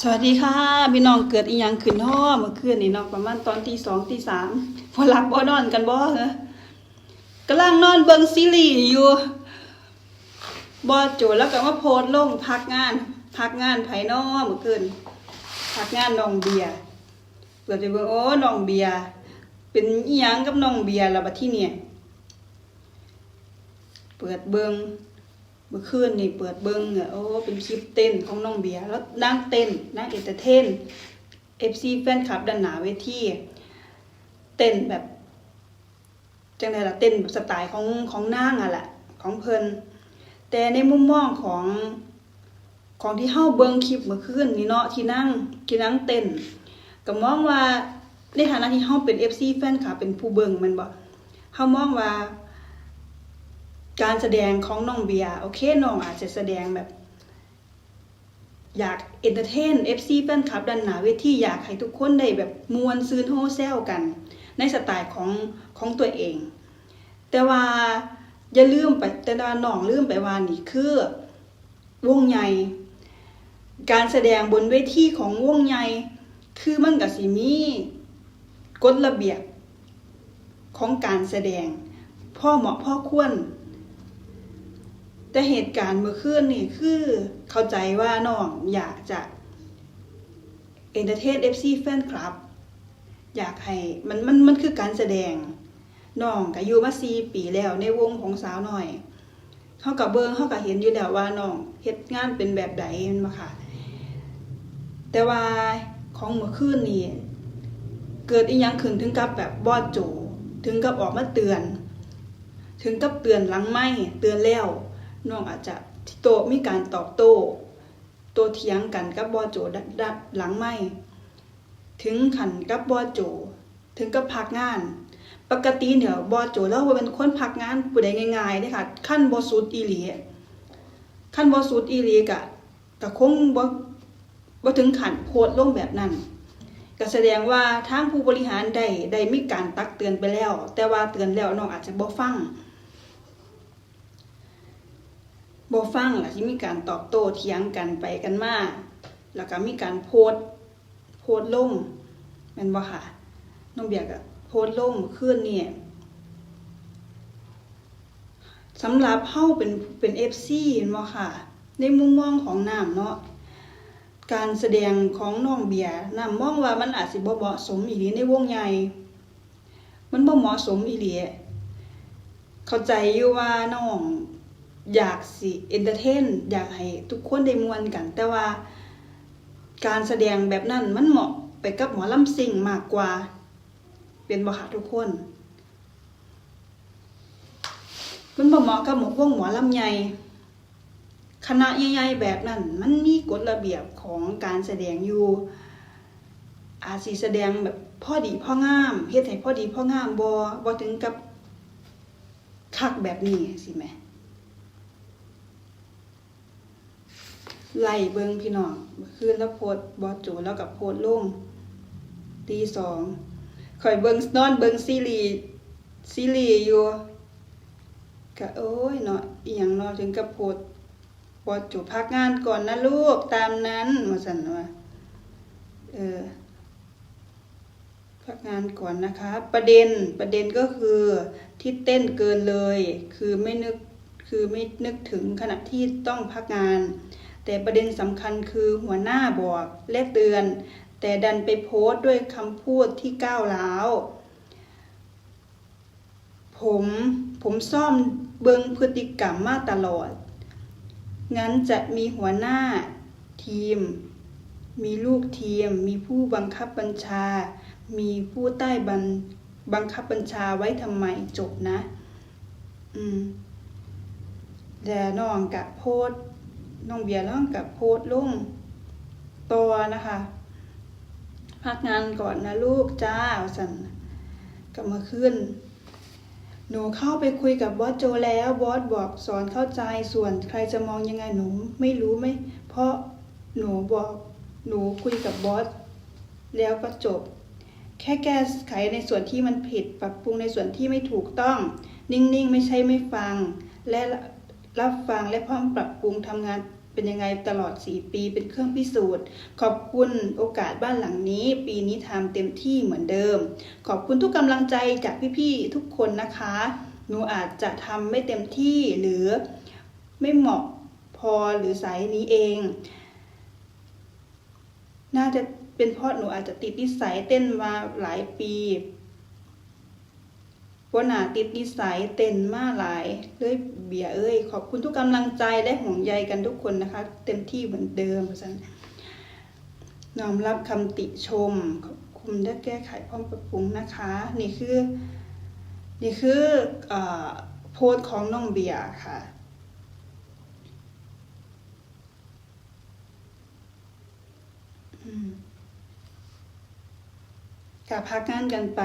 สวัสดีค่ะพี่น้องเกิดอีหยังขึ้นห่อเมื่อคืนนี่เนาะประมาณตอนที่สองที่สามพอหลับบ่นอนกันบ่เหรอกำลังนอนเบิ่งซีรีส์อยู่บ่โจแล้วก็มาโพสลงพักงาน พักงานไผน้อเมื่อคืนพักงานน้องเบียร์เปิดไปเบิ่งโอ้น้องเบียร์เป็นอีหยังกับน้องเบียร์ล่ะบัดที่เนี่ยเปิดเบิ่ง เมื่อคืนนี่เปิดเบิ้งอะโอ้เป็นคลิปเต้นของน้องเบียร์แล้วนั่งเต้นนั่งเอเตเทนเอฟซีแฟนคลับด้านหนาเวทีเต้นแบบจังไดล่ะเต้นแบบสไตล์ของของนางอะแหละของเพิ่นแต่ในมุมมองของของที่เฮาเบิ่งคลิปเมื่อคืนนี่เนาะที่นั่งที่นั่งเต้นก็มองว่าในฐานะที่เฮาเป็น FC แฟนคลับเป็นผู้เบิ่งมันบ่เฮามองว่า การแสดงของน้องเบียร์โอเคน้องอาจจะแสดงแบบ อยากเอนเตอร์เทน FC แฟนคลับด้านหนาเวทีอยากให้ทุกคนได้แบบมวนซืนโฮแซลกัน ในสไตล์ของของตัวเอง แต่ว่าอย่าลืมไปแต่ว่าน้องลืมไปว่านี่คือ วงใหญ่การแสดงบนเวทีของวงใหญ่คือมันก็สิมีกฎระเบียบของการแสดงพ่อเหมาะพ่อควร แต่เหตุการณ์เมื่อคืนนี่คือเข้าใจว่าน้องอยากจะเอนเตอร์เทนเอฟซีแฟนคลับ อยากให้มันมันมันคือการแสดงน้องก็อยู่มาสี่ปีแล้วในวงของสาวหน่อยเขากับเบิงเขากับเห็นอยู่แล้วว่าน้องเฮ็ดงานเป็นแบบใดมันมาค่ะ แต่ว่าของเมื่อคืนนี่เกิดอีหยังขึ้นถึงกับแบบบอดโจ ถึงกับออกมาเตือน ถึงกับเตือนหลังไม่เตือนแล้ว น้องอาจจะที่โตมีการตอบโต้โตเถียงกันกับบอโจดัดดัดหลังไม่ถึงขันกับบอโจ ถึงกับพักงาน ปกติเนี่ยบอโจแล้วว่าเป็นคนพักงานผู้ใดง่ายๆเด้ค่ะขั้นบอสูดอีหลีขั้นบอสูดอีหลีกะกะคงบ่บ่ถึงขันโพดลงแบบนั้นก็แสดงว่าทางผู้บริหารได้ได้มีการตักเตือนไปแล้ว แต่ว่าเตือนแล้วน้องอาจจะบ่ฟัง บ่ฟังล่ะที่มีการตอบโต้เถียงกันไปกันมาแล้วก็มีการโพสโพสลงแม่นบ่ค่ะน้องเบียร์ก็โพสลงเมื่อคืนนี่สำหรับเฮาเป็นเป็น FC แม่นบ่ค่ะ ในมุมมองของน้ำเนาะการแสดงของน้องเบียร์น้ำมองว่ามันอาจสิบ่เหมาะสมอีหลีในวงใหญ่ มันบ่เหมาะสมอีหลีเข้าใจอยู่ว่าน้อง อยากสิเอนเตอร์เทนอยากให้ทุกคนได้มวนกัน แต่ว่าการแสดงแบบนั้นมันเหมาะไปกับหมอลำซิ่งมากกว่า เป็นบ่คะทุกคน มันบ่เหมาะกับหมวกหมอลำใหญ่คณะใหญ่ๆแบบนั้นมันมีกฎระเบียบของการแสดงอยู่ อาจสิแสดงแบบพอดีพองามเฮ็ดให้พอดีพองามบ่บ่ถึงกับคักแบบนี้สิแหม ไล่เบิงพี่น้องคืนแล้วโพดบอสโจแล้วกับโพดลงตีสองข่อยเบิงนอนเบิงซีรีส์ซีรีอยู่ก็โอ้ยเนาะอีหยังเนาะถึงกับโพดบอสโจพักงานก่อนนะลูกตามนั้นว่าสั่นว่าเออพักงานก่อนนะคะ ประเด็นประเด็นก็คือที่เต้นเกินเลย คือไม่นึกคือไม่นึกถึงขณะที่ต้องพักงาน แต่ประเด็นสำคัญคือหัวหน้าบอกและเตือน แต่ดันไปโพสต์ด้วยคำพูดที่ก้าวร้าว ผมผมซ่อมเบิงพฤติกรรมมาตลอด งั้นจะมีหัวหน้าทีม มีลูกทีม มีผู้บังคับบัญชา มีผู้ใต้บังบังคับบัญชาไว้ทำไมจบนะ อืมแต่น้องกะโพสต์ น้องเบียร์น้องกับโพสต์ลงตัวนะคะ พักงานก่อนนะลูกจ้าสันกลับมาขึ้น หนูเข้าไปคุยกับบอสโจแล้วบอสบอกสอนเข้าใจส่วนใครจะมองยังไงหนูไม่รู้ไม่ เพราะหนูบอกหนูคุยกับบอสแล้วก็จบ แค่แก้ไขในส่วนที่มันผิดปรับปรุงในส่วนที่ไม่ถูกต้อง นิ่งๆ ไม่ใช่ไม่ฟัง และ รับฟังและพร้อมปรับปรุงทำงานเป็นยังไงตลอด 4 ปีเป็นเครื่องพิสูจน์ ขอบคุณโอกาสบ้านหลังนี้ ปีนี้ทำเต็มที่เหมือนเดิม ขอบคุณทุกกำลังใจจากพี่ๆทุกคนนะคะ หนูอาจจะทำไม่เต็มที่หรือไม่เหมาะพอหรือสายนี้เอง น่าจะเป็นเพราะหนูอาจจะติดนิสัยเต้นมาหลายปี เพราะหนาติดนิสัยเต้นมาหลายเลยเบียเอ้ย ขอบคุณทุกกำลังใจและห่วงใยกันทุกคนนะคะ เต็มที่เหมือนเดิมเพราะฉะนั้นน้อมรับคำติชมขอบคุณได้แก้ไขพร้อมปรับปรุงนะคะ นี่คือ นี่คืออโพสต์ของน้องเบียค่ะอืมกะพักงานกันไป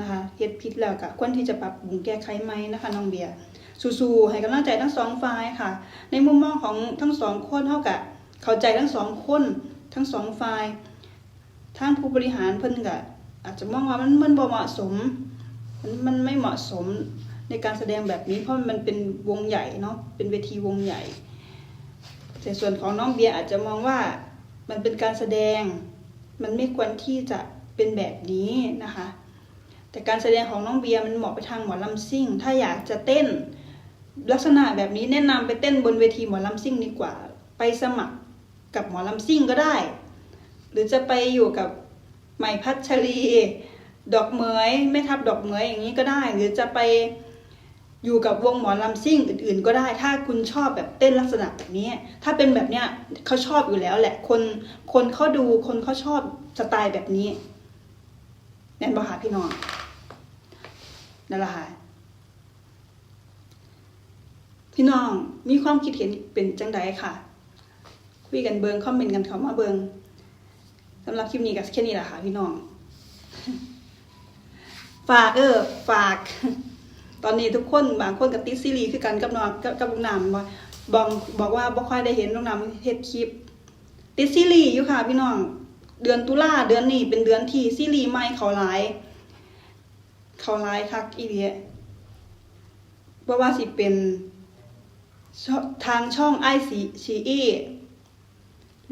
นะคะเฮ็ดผิดแล้วกะควรที่จะปรับปรุงแก้ไขไหมนะคะน้องเบียร์สู้ๆให้กำลังใจทั้งสองฝ่ายค่ะ ในมุมมองของทั้งสองคนเท่ากับเข้าใจทั้งสองคนทั้งสองฝ่ายทางผู้บริหารเพิ่นก็อาจจะมองว่ามันมันบ่เหมาะสม มันมันไม่เหมาะสมในการแสดงแบบนี้เพราะมันเป็นวงใหญ่เนาะเป็นเวทีวงใหญ่ แต่ส่วนของน้องเบียร์อาจจะมองว่ามันเป็นการแสดง มันไม่ควรที่จะเป็นแบบนี้นะคะ แต่การแสดงของน้องเบียร์มันเหมาะไปทางหมอลำซิ่ง ถ้าอยากจะเต้นลักษณะแบบนี้แนะนำไปเต้นบนเวทีหมอลำซิ่งดีกว่า ไปสมัครกับหมอลำซิ่งก็ได้ หรือจะไปอยู่กับใหม่พัชรี ดอกเหมยแม่ทับดอกเหมยอย่างนี้ก็ได้ หรือจะไปอยู่กับวงหมอลำซิ่งอื่น ๆ ก็ได้ ถ้าคุณชอบแบบเต้นลักษณะแบบนี้ ถ้าเป็นแบบเนี้ยเขาชอบอยู่แล้วแหละ คนคนเขาดูคนเขาชอบสไตล์แบบนี้แน่นบ่หาพี่น้อง นั่นแหละค่ะพี่น้องมีความคิดเห็นเป็นจังใดค่ะ คุยกันเบิงคอมเมนต์กันเข้ามาเบิงสำหรับคลิปนี้ก็แค่นี้แหละค่ะ พี่น้อง ฝากเออ ฝาก ตอนนี้ทุกคนบางคนกับติดซีรีส์คือกันกับน้องกับกับลุงน้ำว่าบอกบอกว่าบ่ค่อยได้เห็นลุงน้ำเฮ็ดคลิป ติดซีรีส์อยู่ค่ะ พี่น้อง เดือนตุลาเดือนนี้เป็นเดือนที่ซีรีส์ใหม่เขาหลาย เขาหลายคักอีเดียเพราว่าสิเป็นทางช่องไอซีชีอี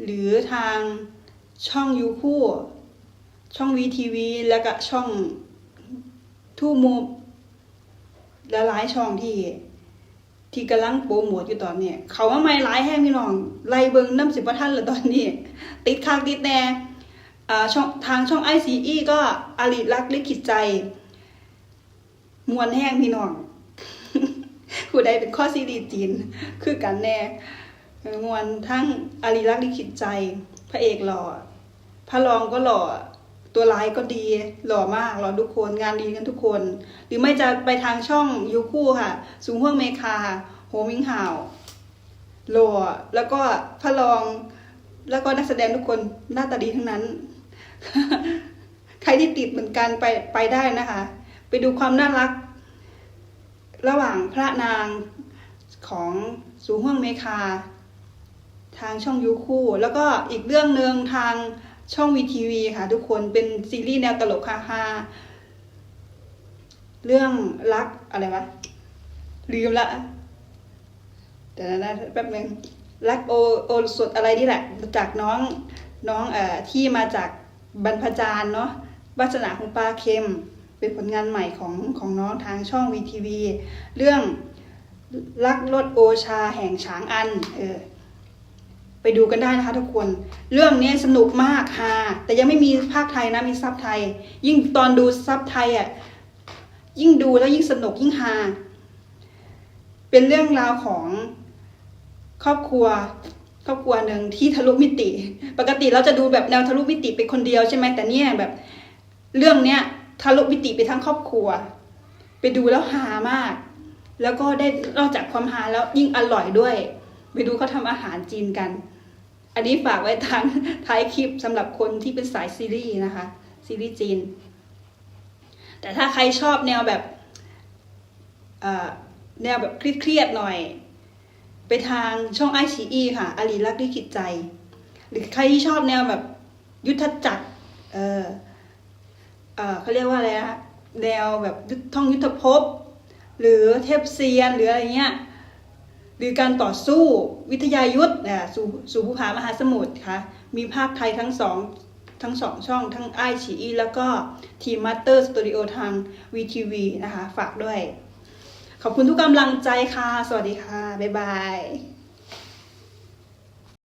หรือทางช่องยูคู่ ช่องวีทีวี แล้วก็ช่องทูมูและหลายช่องที่ ที่กำลังโปรโมทอยู่ตอนนี้เขาว่าไม่ร้ายแห้งพี่น้องไล่เบิงน้ำสิบประทันเลยตอนนี้ ติดคางติดแน่ช่องทางช่องไอซีอีก็อลิรักลิขิตใจ มวนแห้งพี่น้องผู้ใดเป็นข้อซีรีจีน คือกันแน่มวนทั้งอารีรักลิขิตใจ พระเอกหล่อ พระรองก็หล่อ ตัวร้ายก็ดี หล่อมาก หล่อทุกคน งานดีกันทุกคน หรือไม่จะไปทางช่องยูคู่ค่ะ สูงห่วงเมคา โฮมิงห่าว หล่อ แล้วก็พระรอง แล้วก็นักแสดงทุกคนหน้าตาดีทั้งนั้น ใครที่ติดเหมือนกันไปไปได้นะคะ ไปดูความน่ารัก ระหว่างพระนางของสูห่วงเมคา ทางช่องยูคู่ แล้วก็อีกเรื่องหนึ่งทางช่องวีทีวีค่ะทุกคนเป็นซีรีส์แนวตลกฮาเรื่องรักอะไรวะลืมละแต่นะแป๊บนึงรักโอโอสดอะไรนี่แหละ จากน้องน้องเอ่อที่มาจากบรรพจารย์เนาะวาสนาของปลาเค็ม เป็นผลงานใหม่ของของน้องทางช่องวีทีวีเรื่องรักรถโอชาแห่งช้างอันเออไปดูกันได้นะคะทุกคน เรื่องนี้สนุกมากฮาแต่ยังไม่มีภาคไทยนะมีซับไทย ยิ่งตอนดูซับไทยอะยิ่งดูแล้วยิ่งสนุกยิ่งฮาเป็นเรื่องราวของครอบครัวครอบครัวหนึ่งที่ทะลุมิติ ปกติเราจะดูแบบแนวทะลุมิติเป็นคนเดียวใช่ไหมแต่เนี่ยแบบ เรื่องเนี้ย ทะลุมิติไปทั้งครอบครัว ไปดูแล้วฮามาก แล้วก็ได้นอกจากความฮาแล้วยิ่งอร่อยด้วย ไปดูเขาทำอาหารจีนกัน อันนี้ฝากไว้ทางท้ายคลิปสำหรับคนที่เป็นสายซีรีส์นะคะ ซีรีส์จีน แต่ถ้าใครชอบแนวแบบแนวแบบเครียดๆหน่อย ไปทางช่องไอชีอีค่ะอารีรักลิขิตใจ หรือใครที่ชอบแนวแบบยุทธจักรเออ เขาเรียกว่าอะไรนะแนวแบบท่องยุทธภพ หรือเทพเซียนหรืออะไรเงี้ยหรือการต่อสู้วิทยายุทธ์อ่าสู่สู่ภูผามหาสมุทรค่ะมีภาคไทยทั้งสองทั้งสองช่องทั้งไอชีอีแล้วก็ทีมมาสเตอร์สตูดิโอทาง VTV นะคะ ฝากด้วย ขอบคุณทุกกำลังใจค่ะ สวัสดีค่ะ บ๊ายบาย